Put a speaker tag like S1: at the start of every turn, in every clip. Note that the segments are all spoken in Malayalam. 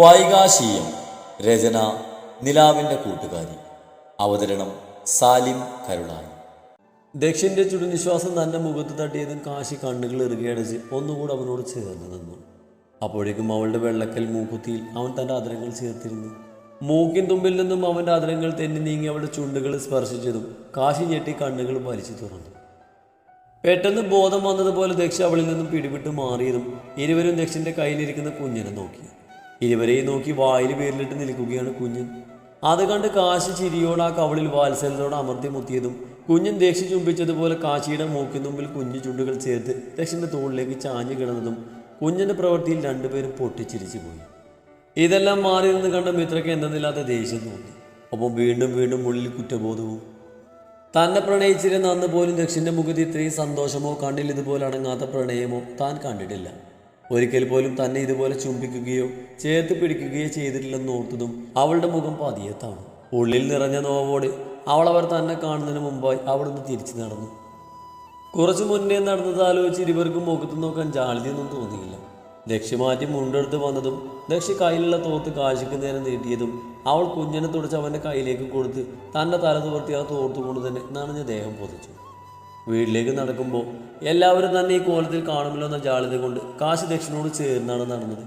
S1: വൈകാശീയം. രചന നിലാവിന്റെ കൂട്ടുകാരി. അവതരണം സാലിം കരുളായി. ദക്ഷിന്റെ ചുടുനിശ്വാസം തന്റെ മുഖത്ത് തട്ടിയതും കാശി കണ്ണുകൾ ഇറുകിയടച്ച് ഒന്നുകൂടെ അവനോട് ചേർന്ന് നിന്നു. അപ്പോഴേക്കും അവളുടെ വെള്ളക്കൽ മൂക്കുത്തിയിൽ അവൻ തന്റെ അതിരങ്ങൾ ചേർത്തിരുന്നു. മൂക്കിൻ തുമ്പിൽ നിന്നും അവന്റെ അതിരങ്ങൾ തെന്നി നീങ്ങി അവളുടെ ചുണ്ടുകൾ സ്പർശിച്ചതും കാശി ഞെട്ടി കണ്ണുകൾ വലിച്ചു തുറന്നു. പെട്ടെന്ന് ബോധം വന്നതുപോലെ ദക്ഷ അവളിൽ നിന്നും പിടിവിട്ട് മാറിയതും ഇരുവരും ദക്ഷിന്റെ കയ്യിലിരിക്കുന്ന കുഞ്ഞിനെ നോക്കി. ഇരുവരെയും നോക്കി വായിൽ പേരിലിട്ട് നിൽക്കുകയാണ് കുഞ്ഞൻ അത് കണ്ട് കാശി ചിരിയോട് ആ കവളിൽ വാത്സല്യത്തോട് അമർത്തി മുത്തിയതും കുഞ്ഞൻ ദേഷ്യം ചുംബിച്ചതുപോലെ കാശിയുടെ മൂക്കിന് മുമ്പിൽ കുഞ്ഞു ചുണ്ടുകൾ ചേർത്ത് ദക്ഷന്റെ തോളിലേക്ക് ചാഞ്ഞു കിടന്നതും കുഞ്ഞന്റെ പ്രവൃത്തിയിൽ രണ്ടുപേരും പൊട്ടിച്ചിരിച്ചു പോയി. ഇതെല്ലാം മാറി നിന്ന് കണ്ട മിത്രയ്ക്ക് എന്തെന്നില്ലാത്ത ദേഷ്യം തോന്നി. ഒപ്പം വീണ്ടും വീണ്ടും ഉള്ളിൽ കുറ്റബോധവും. തന്നെ പ്രണയിച്ചിരുന്ന അന്ന് പോലും ദക്ഷിന്റെ മുഖത്ത് ഇത്രയും സന്തോഷമോ കണ്ണിൽ ഇതുപോലെ അടങ്ങാത്ത പ്രണയമോ താൻ കണ്ടിട്ടില്ല. ഒരിക്കൽ പോലും തന്നെ ഇതുപോലെ ചുംബിക്കുകയോ ചേർത്ത് പിടിക്കുകയോ ചെയ്തിട്ടില്ലെന്ന് ഓർത്തതും അവളുടെ മുഖം പതിയത്താണ് ഉള്ളിൽ നിറഞ്ഞ നോവോട് അവൾ അവർ തന്നെ കാണുന്നതിന് മുമ്പായി അവിടുന്ന് തിരിച്ചു നടന്നു. കുറച്ചു മുന്നേ നടന്നത് ആലോചിച്ച് ഇരുവർക്കും മുഖത്ത് നോക്കാൻ ജാളിയൊന്നും തോന്നിയില്ല. ദക്ഷി മാറ്റി മുണ്ടെടുത്ത് വന്നതും ദക്ഷി കയ്യിലുള്ള തോർത്ത് കാശിക്ക് നേരം നീട്ടിയതും അവൾ കുഞ്ഞിനെ തുടച്ച് അവന്റെ കയ്യിലേക്ക് കൊടുത്ത് തന്റെ തല തുവർത്തി ആ തോർത്തുകൊണ്ട് തന്നെ നനഞ്ഞ ദേഹം പൊതിച്ചു. വീട്ടിലേക്ക് നടക്കുമ്പോൾ എല്ലാവരും തന്നെ ഈ കോലത്തിൽ കാണുമല്ലോ എന്ന ജാളിത കൊണ്ട് കാശി ദക്ഷിണോട് ചേർന്നാണ് നടന്നത്.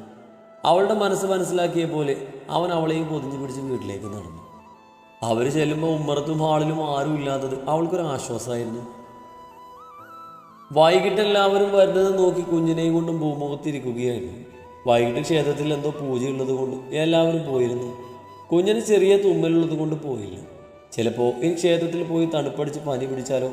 S1: അവളുടെ മനസ്സ് മനസ്സിലാക്കിയ പോലെ അവൻ അവളെയും പൊതിഞ്ഞു പിടിച്ച് വീട്ടിലേക്ക് നടന്നു. അവർ ചെല്ലുമ്പോൾ ഉമ്മറത്തും ഹാളിലും ആരും ഇല്ലാത്തത് അവൾക്കൊരു ആശ്വാസമായിരുന്നു. വൈകിട്ട് എല്ലാവരും വരുന്നത് നോക്കി കുഞ്ഞിനെയും കൊണ്ടും ഭൂമുഖത്തിരിക്കുകയായിരുന്നു. വൈകിട്ട് ക്ഷേത്രത്തിൽ എന്തോ പൂജയുള്ളത് കൊണ്ട് എല്ലാവരും പോയിരുന്നു. കുഞ്ഞിന് ചെറിയ തുമ്മലുള്ളത് കൊണ്ട് പോയില്ല. ചിലപ്പോൾ ഈ ക്ഷേത്രത്തിൽ പോയി തണുപ്പടിച്ച് പനി പിടിച്ചാലോ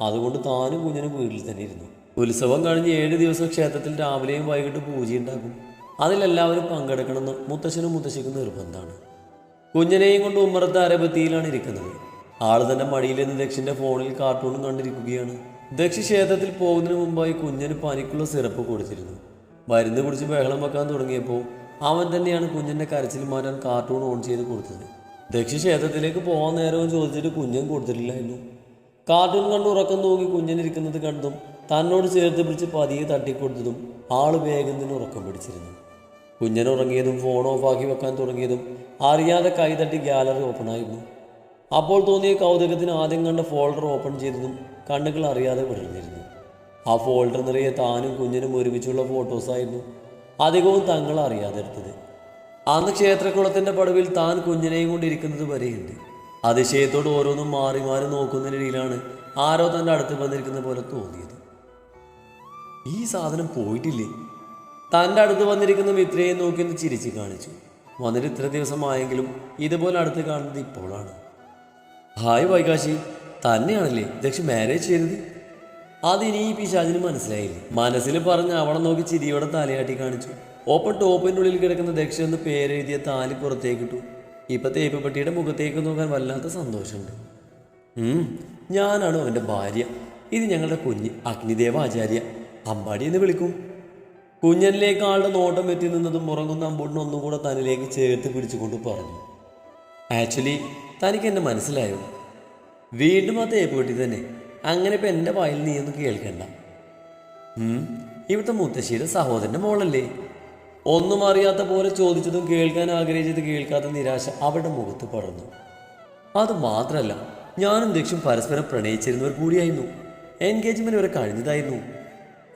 S1: അതുകൊണ്ട് താനും കുഞ്ഞിനും വീട്ടിൽ തന്നെ ഇരുന്നു. ഉത്സവം കഴിഞ്ഞ് ഏഴ് ദിവസം ക്ഷേത്രത്തിൽ രാവിലെയും വൈകിട്ട് പൂജയുണ്ടാക്കും അതിലെല്ലാവരും പങ്കെടുക്കണമെന്ന് മുത്തശ്ശനും മുത്തശ്ശിക്കും നിർബന്ധമാണ്. കുഞ്ഞനെയും കൊണ്ട് ഉമ്മറത്തെ അരബത്തിയിലാണ് ഇരിക്കുന്നത്. ആൾ തന്നെ മടിയിൽ നിന്ന് ദക്ഷിന്റെ ഫോണിൽ കാർട്ടൂണും കണ്ടിരിക്കുകയാണ്. ദക്ഷി ക്ഷേത്രത്തിൽ പോകുന്നതിന് മുമ്പായി കുഞ്ഞിന് പനിക്കുള്ള സിറപ്പ് കൊടുത്തിരുന്നു. മരുന്ന് കുടിച്ച് ബഹളം വെക്കാൻ തുടങ്ങിയപ്പോൾ അവൻ തന്നെയാണ് കുഞ്ഞിന്റെ കരച്ചിൽ മാറ്റാൻ കാർട്ടൂൺ ഓൺ ചെയ്ത് കൊടുത്തത്. ദക്ഷി ക്ഷേത്രത്തിലേക്ക് പോകാൻ നേരവും ചോദിച്ചിട്ട് കുഞ്ഞൻ കൊടുത്തിട്ടില്ലായിരുന്നു. കാർട്ടൂൺ കണ്ട് ഉറക്കം തൂങ്ങി കുഞ്ഞിനിരിക്കുന്നത് കണ്ടും തന്നോട് ചേർത്ത് പിടിച്ച് പതിയെ തട്ടിക്കൊടുത്തതും ആൾ വേഗം തന്നെ ഉറക്കം പിടിച്ചിരുന്നു. കുഞ്ഞൻ ഉറങ്ങിയതും ഫോൺ ഓഫാക്കി വെക്കാൻ തുടങ്ങിയതും അറിയാതെ കൈ തട്ടി ഗാലറി ഓപ്പൺ ആയിരുന്നു. അപ്പോൾ തോന്നിയ കൗതുകത്തിന് ആദ്യം കണ്ട ഫോൾഡർ ഓപ്പൺ ചെയ്തതും കണ്ണുകൾ അറിയാതെ വിടർന്നിരുന്നു. ആ ഫോൾഡർ നിറയെ താനും കുഞ്ഞിനും ഒരുമിച്ചുള്ള ഫോട്ടോസായിരുന്നു അധികവും തങ്ങൾ അറിയാതെ എടുത്തത് അന്ന് ക്ഷേത്രക്കുളത്തിന്റെ പടവിൽ താൻ കുഞ്ഞിനെയും കൊണ്ടിരിക്കുന്നത് വരെയുണ്ട്. അതിശയത്തോട് ഓരോന്നും മാറി മാറി നോക്കുന്നതിനിടയിലാണ് ആരോ തന്റെ അടുത്ത് വന്നിരിക്കുന്ന പോലെ തോന്നിയത്. ഈ സാധനം പോയിട്ടില്ലേ? തന്റെ അടുത്ത് വന്നിരിക്കുന്ന മിത്രയെ നോക്കി ഒന്ന് ചിരിച്ച് കാണിച്ചു. വന്നിട്ട് ഇത്ര ദിവസമായെങ്കിലും ഇതുപോലെ അടുത്ത് കാണുന്നത് ഇപ്പോഴാണ്. ഹായ് വൈകാശി തന്നെയാണല്ലേ? ദക്ഷ മാരേജ് ചെയ്തത്? അതിനി ഈ പിശാചിന് മനസ്സിലായില്ലേ? മനസ്സിൽ പറഞ്ഞ് അവളെ നോക്കി ചിരിയോടെ തലയാട്ടി കാണിച്ചു. ഒപ്പം ടോപ്പിന്റെ ഉള്ളിൽ കിടക്കുന്ന ദക്ഷ എന്ന് പേരെഴുതിയ താലി പുറത്തേക്കിട്ടു. ഇപ്പൊ തേപ്പപ്പെട്ടിയുടെ മുഖത്തേക്ക് നോക്കാൻ വല്ലാത്ത സന്തോഷമുണ്ട്. ഞാനാണ് അവന്റെ ഭാര്യ. ഇത് ഞങ്ങളുടെ കുഞ്ഞ് അഗ്നിദേവ ആചാര്യ. അമ്പാടി എന്ന് വിളിക്കും. കുഞ്ഞനിലേക്ക് ആളുടെ നോട്ടം വെറ്റി നിന്നതും ഉറങ്ങുന്ന അമ്പൂട്ടിനെ ഒന്നും കൂടെ തന്നിലേക്ക് ചേർത്ത് പിടിച്ചുകൊണ്ട് പറഞ്ഞു. ആക്ച്വലി തനിക്ക് എന്നെ മനസ്സിലായോ? വീണ്ടും ആ തേപ്പ് തന്നെ. അങ്ങനെ ഇപ്പം എന്റെ വായിൽ നീ ഒന്നും കേൾക്കണ്ട ഇവിടുത്തെ മുത്തശ്ശിയുടെ സഹോദരന്റെ മോളല്ലേ? ഒന്നും അറിയാത്ത പോലെ ചോദിച്ചതും കേൾക്കാൻ ആഗ്രഹിച്ചത് കേൾക്കാത്ത നിരാശ അവരുടെ മുഖത്ത് പടർന്നു. അത് മാത്രമല്ല ഞാനും ദക്ഷും പരസ്പരം പ്രണയിച്ചിരുന്നവർ കൂടിയായിരുന്നു. എൻഗേജ്മെന്റ് വരെ കഴിഞ്ഞതായിരുന്നു.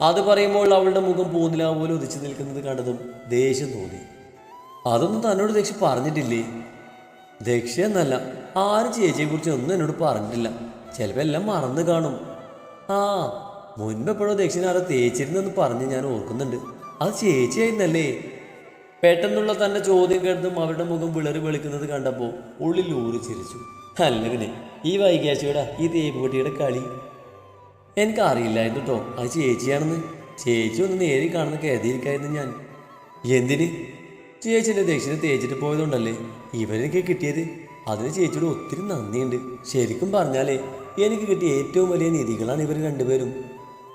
S1: അത് പറയുമ്പോൾ അവളുടെ മുഖം പോന്നില്ല പോലെ ഒതിച്ചു നിൽക്കുന്നത് കണ്ടതും ദേഷ്യം തോന്നി. അതൊന്നും തന്നോട് ദക്ഷ പറഞ്ഞിട്ടില്ലേ? ദക്ഷ എന്നല്ല ആരും ചേച്ചിയെ കുറിച്ച് ഒന്നും എന്നോട് പറഞ്ഞിട്ടില്ല. ചിലപ്പോൾ എല്ലാം മറന്നു കാണും. ആ മുൻപ് എപ്പോഴോ ദക്ഷിണ ആരോ തേച്ചിരുന്നെന്ന് പറഞ്ഞ് ഞാൻ ഓർക്കുന്നുണ്ട്. അത് ചേച്ചിയായിരുന്നല്ലേ പെട്ടെന്നുള്ള തന്റെ ചോദ്യം കേട്ടതും അവരുടെ മുഖം വിളറി വെളുക്കുന്നത് കണ്ടപ്പോൾ ഉള്ളിൽ ഊറി ചിരിച്ചു. അല്ല പിന്നെ ഈ വൈകാശിയുടെ ഈ തേപ്പുകുട്ടിയുടെ കളി. എനിക്കറിയില്ലായിരുന്നു കേട്ടോ അത് ചേച്ചിയാണെന്ന്. ചേച്ചി ഒന്ന് നേരി കാണുന്ന കരുതിയിരിക്കായിരുന്നു ഞാൻ. എന്തിന്? ചേച്ചിന്റെ ദക്ഷിണ തേച്ചിട്ട് പോയതുകൊണ്ടല്ലേ ഇവരെനിക്ക് കിട്ടിയത്? അതിന് ചേച്ചിയുടെ ഒത്തിരി നന്ദിയുണ്ട്. ശരിക്കും പറഞ്ഞാലേ എനിക്ക് കിട്ടിയ ഏറ്റവും വലിയ നിധികളാണ് ഇവർ രണ്ടുപേരും.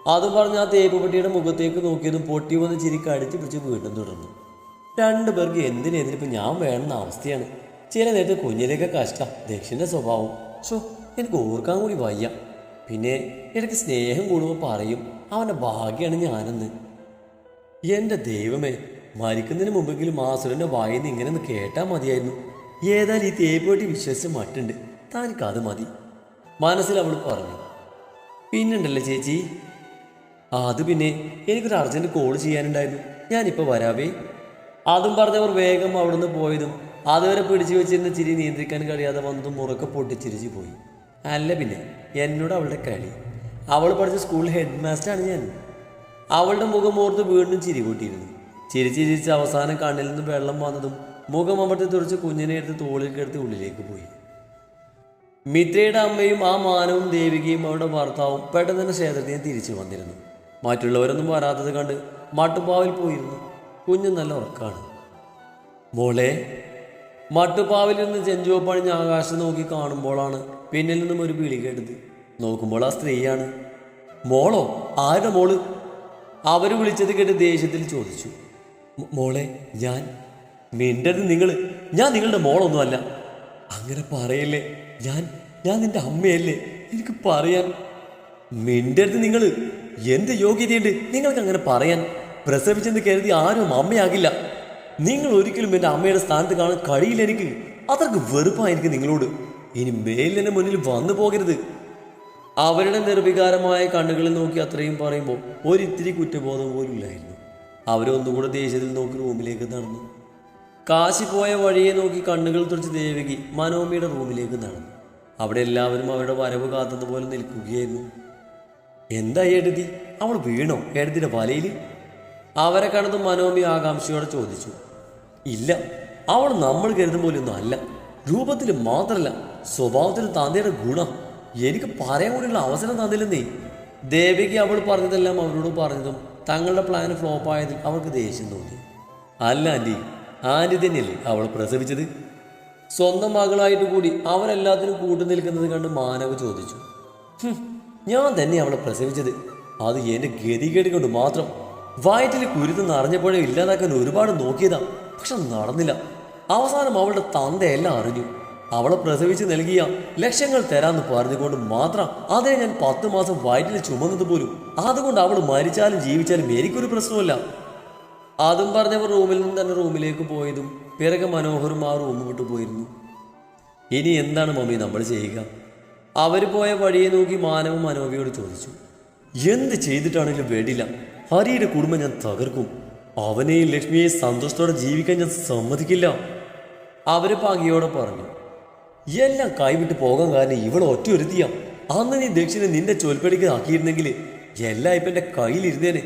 S1: അത് പറഞ്ഞ് ആ തേപ്പുപെട്ടിയുടെ മുഖത്തേക്ക് നോക്കിയതും പൊട്ടി വന്ന് ചിരി കടിച്ചു പിടിച്ച് വീണ്ടും തുടർന്നു. രണ്ടു പേർക്ക് എന്തിനെതിരിപ്പോൾ ഞാൻ വേണമെന്ന അവസ്ഥയാണ്. ചില നേരത്തെ കുഞ്ഞിലേക്ക് കഷ്ടം. ദക്ഷിന്റെ സ്വഭാവം. സോ എനിക്ക് ഓർക്കാൻ കൂടി വയ്യ. പിന്നെ ഇടയ്ക്ക് സ്നേഹം കൂടുമ്പോൾ പറയും അവന്റെ ഭാഗ്യമാണ് ഞാനെന്ന്. എന്റെ ദൈവമേ മരിക്കുന്നതിന് മുമ്പെങ്കിലും മാസുരന്റെ വായിൽ നിന്ന് ഇങ്ങനെ ഒന്ന് കേട്ടാൽ മതിയായിരുന്നു. ഏതായാലും ഈ തേപ്പോട്ടി വിശ്വസിച്ച് മട്ടുണ്ട് താനിക്കത് മതി. മനസ്സിൽ അവൾ പറഞ്ഞു. പിന്നുണ്ടല്ലേ ചേച്ചി അത് പിന്നെ എനിക്കൊരു അർജന്റ് കോൾ ചെയ്യാനുണ്ടായിരുന്നു. ഞാനിപ്പോൾ വരാവേ. അതും പറഞ്ഞവർ വേഗം അവിടുന്ന് പോയതും അതുവരെ പിടിച്ചു വെച്ചിരുന്ന ചിരി നിയന്ത്രിക്കാൻ കഴിയാതെ വന്നതും മുറക്കെ പൊട്ടിച്ചിരിച്ചു പോയി. അല്ല പിന്നെ എന്നോട് അവളുടെ കളി. അവൾ പഠിച്ച സ്കൂൾ ഹെഡ് മാസ്റ്ററാണ് ഞാൻ. അവളുടെ മുഖം ഓർത്ത് വീണ്ടും ചിരി കൂട്ടിയിരുന്നു. ചിരിച്ച് ചിരിച്ച് അവസാനം കണ്ണിൽ നിന്ന് വെള്ളം വന്നതും മുഖം അമർത്തി തുറച്ച് കുഞ്ഞിനെ എടുത്ത് തോളിൽ കിടത്തി ഉള്ളിലേക്ക് പോയി. മിത്രയുടെ അമ്മയും ആ മാനവും ദേവികയും അവരുടെ ഭർത്താവും പെട്ടെന്ന് തന്നെ ക്ഷേത്രത്തിന് തിരിച്ചു വന്നിരുന്നു. മറ്റുള്ളവരൊന്നും വരാത്തത് കണ്ട് മട്ടുപ്പാവിൽ പോയിരുന്നു. കുഞ്ഞ് നല്ല ഉറക്കാണ്. മോളെ മട്ടുപാവിൽ നിന്ന് ചെഞ്ചുവ ആകാശം നോക്കി കാണുമ്പോഴാണ് പിന്നിൽ നിന്നും ഒരു വിളി കേട്ടത്. നോക്കുമ്പോൾ ആ സ്ത്രീയാണ്. മോളോ ആരുടെ മോൾ? അവർ വിളിച്ചത് കേട്ട് ദേഷ്യത്തിൽ ചോദിച്ചു. "മോ- മോളെ ഞാൻ. മിണ്ടത് നിങ്ങൾ ഞാൻ നിങ്ങളുടെ മോളൊന്നുമല്ല. അങ്ങനെ പറയല്ലേ. ഞാൻ ഞാൻ നിന്റെ അമ്മയല്ലേ. എനിക്ക് പറയാൻ മിണ്ടരുത് നിങ്ങൾ എന്ത് യോഗ്യതയുണ്ട്. നിങ്ങൾക്ക് അങ്ങനെ പറയാൻ പ്രസവിച്ചെന്ന് കരുതി ആരും അമ്മയാകില്ല. നിങ്ങൾ ഒരിക്കലും എന്റെ അമ്മയുടെ സ്ഥാനത്ത് കാണാൻ കഴിയില്ല എനിക്ക്. അത്രയ്ക്ക് വെറുപ്പായിരിക്കും നിങ്ങളോട്. ഇനി മേലിനെ മുന്നിൽ വന്നു പോകരുത്. അവരുടെ നിർവികാരമായ കണ്ണുകളിൽ നോക്കി അത്രയും പറയുമ്പോൾ ഒരിത്തിരി കുറ്റബോധം പോലും ഇല്ലായിരുന്നു. അവരൊന്നുകൂടെ ദേഷ്യത്തിൽ നോക്കി റൂമിലേക്ക് നടന്നു. കാശി പോയ വഴിയെ നോക്കി കണ്ണുകൾ തുറച്ച് ദേവകി മനോമിയുടെ റൂമിലേക്ക് നടന്നു. അവിടെ എല്ലാവരും അവരുടെ വരവ് കാത്തതുപോലെ നിൽക്കുകയായിരുന്നു. എന്താ എഴുതി? അവൾ വീണോ? എഴുതിയുടെ വലയിൽ അവരെ കണ്ടത് മനോമി ആകാംക്ഷയോടെ ചോദിച്ചു. ഇല്ല അവൾ നമ്മൾ കരുതും പോലെയൊന്നും അല്ല. രൂപത്തിൽ മാത്രമല്ല സ്വഭാവത്തിൽ താന്തയുടെ ഗുണം. എനിക്ക് പറയാൻ കൂടിയുള്ള അവസരം തന്നില്ലെന്നേ. ദേവിക്ക് അവൾ പറഞ്ഞതെല്ലാം അവരോട് പറഞ്ഞതും തങ്ങളുടെ പ്ലാൻ ഫ്ലോപ്പ് ആയതിൽ അവൾക്ക് ദേഷ്യം തോന്നി. അല്ല ആന്റി ആന്റി തന്നെയല്ലേ അവൾ പ്രസവിച്ചത്? സ്വന്തം മകളായിട്ട് കൂടി അവരെല്ലാത്തിനും കൂട്ടു നിൽക്കുന്നത് കണ്ട് മാനവ് ചോദിച്ചു. "ഹും, ഞാൻ തന്നെ അവളെ പ്രസവിച്ചത്. അത് എന്റെ ഗതികേട് കൊണ്ട് മാത്രം. വയറ്റിൽ കുരുത്ത് നിറഞ്ഞപ്പോഴേ ഇല്ലാതാക്കാൻ ഒരുപാട് നോക്കിയതാ. പക്ഷെ നടന്നില്ല. അവസാനം അവളുടെ തന്തയെല്ലാം അറിഞ്ഞു. അവളെ പ്രസവിച്ച് നൽകിയ ലക്ഷങ്ങൾ തരാമെന്ന് പറഞ്ഞുകൊണ്ട് മാത്രം അതേ ഞാൻ പത്ത് മാസം വയറ്റിൽ ചുമന്നത് പോലും. അതുകൊണ്ട് അവൾ മരിച്ചാലും ജീവിച്ചാലും എനിക്കൊരു പ്രശ്നമില്ല അതും പറഞ്ഞവർ റൂമിൽ നിന്ന് തന്നെ റൂമിലേക്ക് പോയതും പിറകെ മനോഹരും ആ റൂം വിട്ടു പോയിരുന്നു. ഇനി എന്താണ് മമ്മി നമ്മൾ ചെയ്യുക? അവർ പോയ വഴിയെ നോക്കി മാനവും മനോവിയോട് ചോദിച്ചു എന്ത് ചെയ്തിട്ടാണെങ്കിലും വേണ്ടില്ല. ഹരിയുടെ കുടുംബം ഞാൻ തകർക്കും. അവനെയും ലക്ഷ്മിയെ സന്തോഷത്തോടെ ജീവിക്കാൻ ഞാൻ സമ്മതിക്കില്ല. അവർ പകയോടെ പറഞ്ഞു എല്ലാം കൈവിട്ട് പോകാൻ കാരണം ഇവൾ ഒറ്റ ഒരുത്തിയ അന്ന് നീ ദക്ഷിണ നിന്റെ ചോൽപ്പടിക്ക് ആക്കിയിരുന്നെങ്കിൽ എല്ലാം ഇപ്പം എന്റെ കയ്യിലിരുന്നേനെ.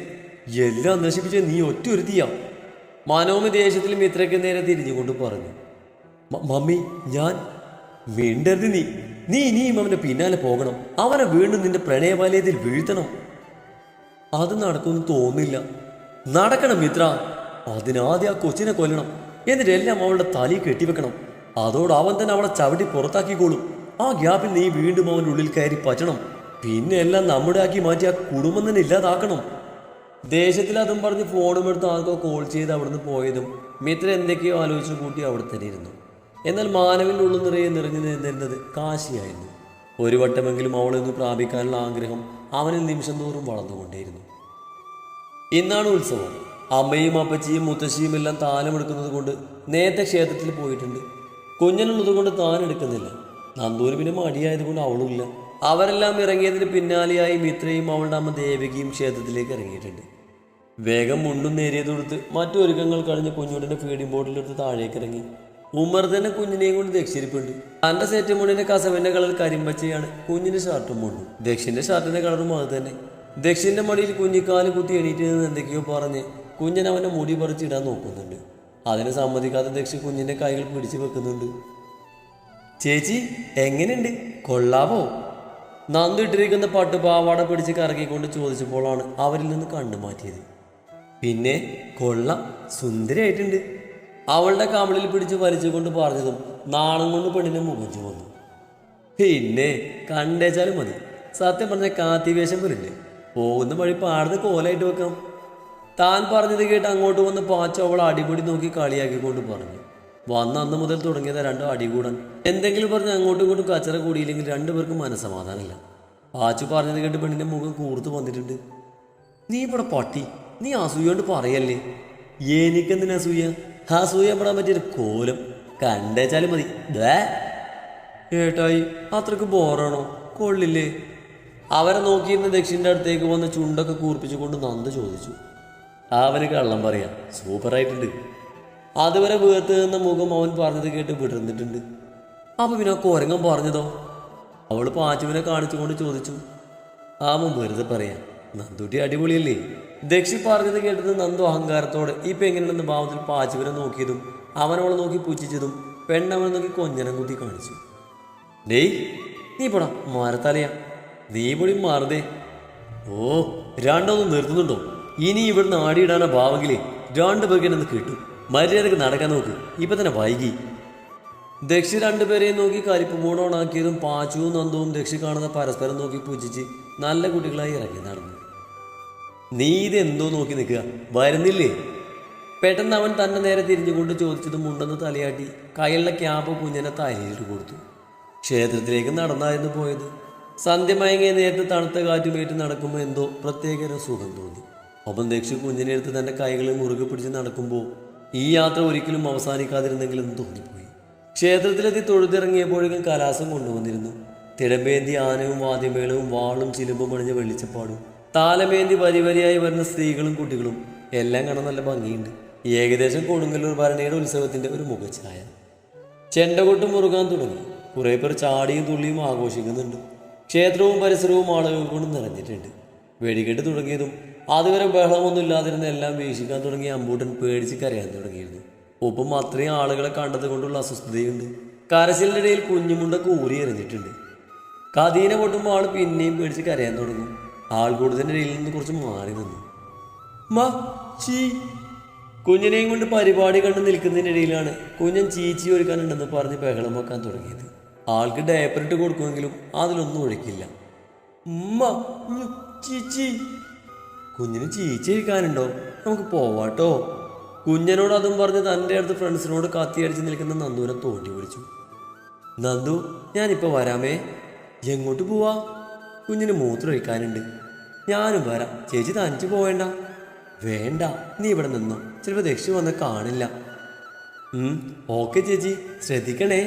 S1: എല്ലാം നശിപ്പിച്ച നീ ഒറ്റ ഒരുത്തിയ മനോമി ദേശത്തിലും ഇത്രയ്ക്ക് നേരെ തിരിഞ്ഞുകൊണ്ട് പറഞ്ഞു മമ്മി ഞാൻ മിണ്ടരുത് നീ. നീ ഇനിയും അവന്റെ പിന്നാലെ പോകണം. അവനെ വീണ്ടും നിന്റെ പ്രണയവലയത്തിൽ വീഴ്ത്തണം. അത് നടക്കുമെന്ന് തോന്നില്ല നടക്കണം മിത്ര. അതിനാദ്യം ആ കൊച്ചിനെ കൊല്ലണം. എന്നിട്ട് എല്ലാം അവളുടെ തലി കെട്ടിവെക്കണം. അതോട് അവൻ തന്നെ അവളെ ചവിട്ടി പുറത്താക്കിക്കോളും. ആ ഗ്യാപ്പിൽ നീ വീണ്ടും അവന്റെ ഉള്ളിൽ കയറി പറ്റണം. പിന്നെ എല്ലാം നമ്മുടെ ആക്കി മാറ്റി ആ കുടുംബം തന്നെ ഇല്ലാതാക്കണം. ദേശത്തിൽ അതും പറഞ്ഞ് ഫോണും എടുത്ത് ആർക്കോ കോൾ ചെയ്ത് അവിടുന്ന് പോയതും മിത്ര എന്തൊക്കെയോ ആലോചിച്ചു കൂട്ടി അവിടെ തന്നെ ഇരുന്നു. എന്നാൽ മാനവിന്റെ ഉള്ളു നിറയെ നിറഞ്ഞു നിന്നിരുന്നത് കാശിയായിരുന്നു. ഒരു വട്ടമെങ്കിലും അവളൊന്ന് പ്രാപിക്കാനുള്ള ആഗ്രഹം അവനിൽ നിമിഷം തോറും വളർന്നുകൊണ്ടേയിരുന്നു. ഇന്നാണ് ഉത്സവം. അമ്മയും അപ്പച്ചിയും മുത്തശ്ശിയും എല്ലാം താലമെടുക്കുന്നത് കൊണ്ട് നേരത്തെ ക്ഷേത്രത്തിൽ പോയിട്ടുണ്ട്. കുഞ്ഞനുള്ളത് കൊണ്ട് താൻ എടുക്കുന്നില്ല. നന്ദൂര് പിന്നെ മടിയായതുകൊണ്ട് അവളുമില്ല. അവരെല്ലാം ഇറങ്ങിയതിന് പിന്നാലെയായി മിത്രയും അവളുടെ അമ്മ ദേവികയും ക്ഷേത്രത്തിലേക്ക് ഇറങ്ങിയിട്ടുണ്ട്. വേഗം മുണ്ടും നേരിയതെടുത്ത് മറ്റൊരുക്കങ്ങൾ കഴിഞ്ഞ് കുഞ്ഞുടിന്റെ ഫീഡിംഗ് ബോട്ടിലെടുത്ത് താഴേക്ക് ഇറങ്ങി ഉമ്മർ തന്നെ കുഞ്ഞിനെയും കൊണ്ട് ദക്ഷിരിപ്പുണ്ട് തന്റെ സെറ്റ് മുണ്ടിന്റെ കസവിന്റെ കളർ കരിമ്പച്ചയാണ് കുഞ്ഞിന്റെ ഷർട്ടും മുണ്ടും. ദക്ഷിന്റെ ഷർട്ടിന്റെ കളറും അത് തന്നെ. ദക്ഷിന്റെ മടിയിൽ കുഞ്ഞിക്കാൽ കുത്തി എണീറ്റ് എന്തൊക്കെയോ പറഞ്ഞ് കുഞ്ഞൻ അവന്റെ മുടി പറിച്ചിടാൻ നോക്കുന്നുണ്ട്. അതിനെ സമ്മതിക്കാതെ ദക്ഷി കുഞ്ഞിന്റെ കൈകൾ പിടിച്ചു വെക്കുന്നുണ്ട്. ചേച്ചി എങ്ങനെയുണ്ട്? കൊള്ളാവോ? നന്ദു ഇട്ടിരിക്കുന്ന പട്ടുപാവാട പിടിച്ച് കറക്കിക്കൊണ്ട് ചോദിച്ചപ്പോഴാണ് അവരിൽ നിന്ന് കണ്ടുമാറ്റിയത് പിന്നെ കൊള്ളാം സുന്ദരിയായിട്ടുണ്ട്. അവളുടെ കമിളിൽ പിടിച്ച് വലിച്ചുകൊണ്ട് പറഞ്ഞതും നാണം കൊണ്ട് പെണ്ണിനെ മുഖിച്ചു വന്നു. പിന്നെ കണ്ടേച്ചാലും മതി. സത്യം പറഞ്ഞ കാത്തിവേഷം പോലില്ലേ? പോകുന്ന വഴി പാടത്ത് കോലായിട്ട് വെക്കാം. താൻ പറഞ്ഞത് കേട്ട് അങ്ങോട്ട് വന്ന് പാച്ച അവൾ അടിപൊളി നോക്കി കളിയാക്കിക്കൊണ്ട് പറഞ്ഞു. വന്ന അന്ന് മുതൽ തുടങ്ങിയത് രണ്ടും അടികൂടൻ. എന്തെങ്കിലും പറഞ്ഞ് അങ്ങോട്ടും ഇങ്ങോട്ടും കച്ചറ കൂടിയില്ലെങ്കിൽ രണ്ടുപേർക്കും മനസ്സമാധാനമില്ല. പാച്ചു പറഞ്ഞത് കേട്ട് പെണ്ണിന്റെ മുഖം കൂർത്ത് വന്നിട്ടുണ്ട്. നീ ഇവിടെ പട്ടി. നീ അസൂയോണ്ട് പറയല്ലേ? എനിക്കെന്തിനാ അസൂയ? ആ അസൂയപ്പെടാൻ പറ്റിയൊരു കോലം കണ്ടേച്ചാലും മതി. ഏട്ടായി അത്രയ്ക്ക് ബോറാണോ? കൊള്ളില്ലേ? അവരെ നോക്കിയിരുന്ന ദക്ഷിന്റെ അടുത്തേക്ക് വന്ന് ചുണ്ടൊക്കെ കൂർപ്പിച്ചുകൊണ്ട് നന്ദ ചോദിച്ചു. അവന് കള്ളം പറയാം. സൂപ്പറായിട്ടുണ്ട് അതുവരെ വീർത്ത് നിന്ന മുഖം അവൻ പറഞ്ഞത് കേട്ട് വിടർന്നിട്ടുണ്ട്. അപ്പൊ പിന്നെ കോരങ്ങൻ പറഞ്ഞതോ? അവൾ പാച്ചുവിനെ കാണിച്ചുകൊണ്ട് ചോദിച്ചു. ആമ വെറുതെ പറയാം നന്ദുട്ടി അടിപൊളിയല്ലേ? ദക്ഷി പറഞ്ഞത് കേട്ടത് നന്ദു അഹങ്കാരത്തോടെ ഇപ്പം എങ്ങനെയുണ്ടെന്ന് ഭാവത്തിൽ പാച്ചുവിനെ നോക്കിയതും അവനവളെ നോക്കി പുച്ഛിച്ചതും പെണ്ണവളെ നോക്കി കൊഞ്ഞനം കുത്തി കാണിച്ചു. ഡേയ് നീ പോടാ മരത്തലയാ നീ പൊടി മാറുതേ ഓ രണ്ടൊന്നും നിർത്തുന്നുണ്ടോ? ഇനി ഇവിടുന്ന് ആടിയിടാനാ ഭാവങ്കിലെ രണ്ട് പേർക്കെന്നെ കിട്ടും. മര്യാദയ്ക്ക് നടക്കാൻ നോക്ക്. ഇപ്പൊ തന്നെ വൈകി. ദക്ഷി രണ്ടുപേരെയും നോക്കി കരിപ്പ് മൂടോണാക്കിയതും പാച്ചുവും നന്ദവും ദക്ഷി കാണുന്ന പരസ്പരം നോക്കി പൂജിച്ച് നല്ല കുട്ടികളായി ഇറങ്ങി നടന്നു. നീ ഇതെന്തോ നോക്കി നിൽക്കുക. വരുന്നില്ലേ? പെട്ടെന്ന് അവൻ തന്നെ നേരെ തിരിഞ്ഞുകൊണ്ട് ചോദിച്ചത് മുണ്ടെന്ന് തലയാട്ടി കയ്യിലുള്ള ക്യാപ്പ് കുഞ്ഞിനെ തലയിട്ട് കൊടുത്തു. ക്ഷേത്രത്തിലേക്ക് നടന്നായിരുന്നു പോയത്. സന്ധ്യ മയങ്ങിയ നേരത്തെ തണുത്ത കാറ്റുമേറ്റ് നടക്കുമ്പോൾ എന്തോ പ്രത്യേക സുഖം തോന്നി. ഒപ്പം ദക്ഷി കുഞ്ഞിനെ എടുത്ത് തന്റെ കൈകളിൽ മുറുകെ പിടിച്ച് നടക്കുമ്പോൾ ഈ യാത്ര ഒരിക്കലും അവസാനിക്കാതിരുന്നെങ്കിലെന്ന് തോന്നിപ്പോയി. ക്ഷേത്രത്തിലെത്തി തൊഴുതിറങ്ങിയപ്പോഴേക്കും കലാസം കൊണ്ടുവന്നിരുന്നു. തിടമ്പേന്തി ആനയും വാദ്യമേളവും വാളും ചിലുമ്പും അണിഞ്ഞ വെളിച്ചപ്പാടും താലമേന്തി വരിവരിയായി വരുന്ന സ്ത്രീകളും കുട്ടികളും എല്ലാം കാണാൻ നല്ല ഭംഗിയുണ്ട്. ഏകദേശം കൊടുങ്ങല്ലൂർ ഭരണിയുടെ ഉത്സവത്തിന്റെ ഒരു മുഖഛായ ചെണ്ടകൊട്ട് മുറുകാൻ തുടങ്ങി. കുറെ പേർ ചാടിയും തുള്ളിയും ആഘോഷിക്കുന്നുണ്ട്. ക്ഷേത്രവും പരിസരവും ആളുകൾ കൊണ്ട് നിറഞ്ഞിട്ടുണ്ട്. വെടികെട്ട് തുടങ്ങിയതും അതുവരെ ബഹളമൊന്നും ഇല്ലാതിരുന്ന എല്ലാം വീക്ഷിക്കാൻ തുടങ്ങിയ അമ്പൂട്ടൻ പേടിച്ച് കരയാൻ തുടങ്ങിയിരുന്നു. ഒപ്പം അത്രയും ആളുകളെ കണ്ടത് കൊണ്ടുള്ള അസ്വസ്ഥതയുണ്ട്. കരച്ചിലിനിടയിൽ കുഞ്ഞുമുണ്ട കൂറി എറിഞ്ഞിട്ടുണ്ട് കതീനെ പൊട്ടുമ്പോൾ ആൾ പിന്നെയും പേടിച്ച് കരയാൻ തുടങ്ങും. ആൾ കൂടുതലിന്റെ ഇടയിൽ നിന്ന് കുറച്ച് മാറി നിന്നു. കുഞ്ഞിനെയും കൊണ്ട് പരിപാടി കണ്ട് നിൽക്കുന്നതിനിടയിലാണ് കുഞ്ഞൻ ചീച്ചി ഒരുക്കാനുണ്ടെന്ന് പറഞ്ഞ് ബഹളം വെക്കാൻ തുടങ്ങിയത്. ആൾക്ക് ഡയപ്പർ ഇട്ട് കൊടുക്കുമെങ്കിലും അതിലൊന്നും ഒഴിക്കില്ല. ഉമ്മ ചീച്ചി കുഞ്ഞിന് ചീച്ചി ഒഴിക്കാനുണ്ടോ നമുക്ക് പോവാട്ടോ. കുഞ്ഞനോട് അതും പറഞ്ഞ് തന്റെ അടുത്ത് ഫ്രണ്ട്സിനോട് കത്തിയടിച്ച് നിൽക്കുന്ന നന്ദുവിനെ തോണ്ടി വിളിച്ചു. നന്ദു ഞാനിപ്പോൾ വരാമേ. എങ്ങോട്ട് പോവാ? കുഞ്ഞിന് മൂത്രം ഒഴിക്കാനുണ്ട് ഞാനും വരാം. ചേച്ചി തനിച്ച് പോവേണ്ട. വേണ്ട. നീ ഇവിടെ നിന്നോ. ചിലപ്പോൾ ദക്ഷി വന്ന് കാണില്ല. ഓക്കെ ചേച്ചി. ശ്രദ്ധിക്കണേ.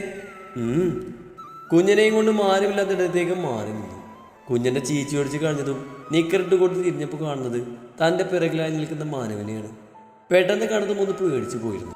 S1: കുഞ്ഞിനെയും കൊണ്ട് മാരുമില്ലാത്തിടത്തേക്ക് മാറി നിന്നു. കുഞ്ഞിന്റെ ചീച്ചി ഒടിച്ച് കളഞ്ഞതും നിക്കറിട്ട് കൊടുത്ത് തിരിഞ്ഞപ്പോൾ കാണുന്നത് തന്റെ പിറകിലായി നിൽക്കുന്ന മാനവനെയാണ്. പെട്ടെന്ന് കണ്ടതും ഒന്ന് പേടിച്ചു പോയിരുന്നു.